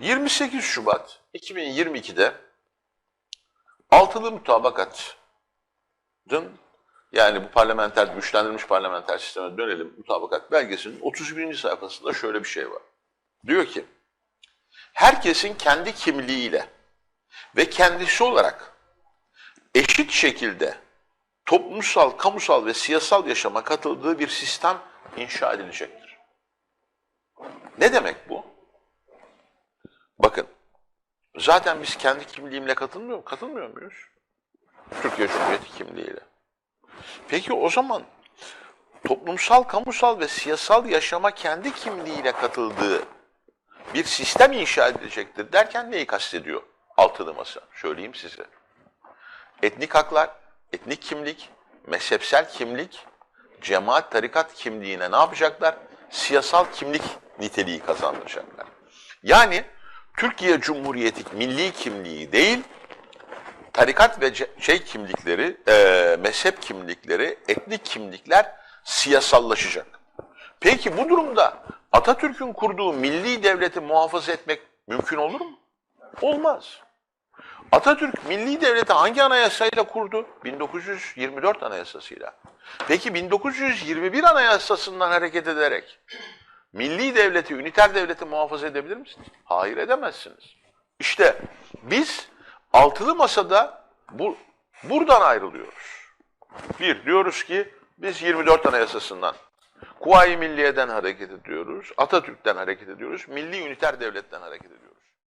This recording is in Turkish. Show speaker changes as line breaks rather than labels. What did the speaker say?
28 Şubat 2022'de altılı mutabakatın yani bu parlamenter, güçlendirilmiş parlamenter sisteme dönelim mutabakat belgesinin 31. sayfasında şöyle bir şey var. Diyor ki, herkesin kendi kimliğiyle ve kendisi olarak eşit şekilde toplumsal, kamusal ve siyasal yaşama katıldığı bir sistem inşa edilecektir. Ne demek bu? Bakın, zaten biz kendi kimliğimle katılmıyor, katılmıyor muyuz? Türkiye Cumhuriyeti kimliğiyle. Peki o zaman toplumsal, kamusal ve siyasal yaşama kendi kimliğiyle katıldığı bir sistem inşa edilecektir derken neyi kastediyor altılı masa? Söyleyeyim size. Etnik haklar, etnik kimlik, mezhepsel kimlik, cemaat tarikat kimliğine ne yapacaklar? Siyasal kimlik niteliği kazandıracaklar. Yani Türkiye Cumhuriyeti milli kimliği değil, tarikat ve şey kimlikleri, e, mezhep kimlikleri, etnik kimlikler siyasallaşacak. Peki bu durumda Atatürk'ün kurduğu milli devleti muhafaza etmek mümkün olur mu? Olmaz. Atatürk milli devleti hangi anayasayla kurdu? 1924 anayasasıyla. Peki 1921 anayasasından hareket ederek milli devleti, üniter devleti muhafaza edebilir misiniz? Hayır edemezsiniz. İşte biz altılı masada bu, buradan ayrılıyoruz. Bir, diyoruz ki biz 24 anayasasından, Kuvayi Milliye'den hareket ediyoruz, Atatürk'ten hareket ediyoruz, milli üniter devletten hareket ediyoruz.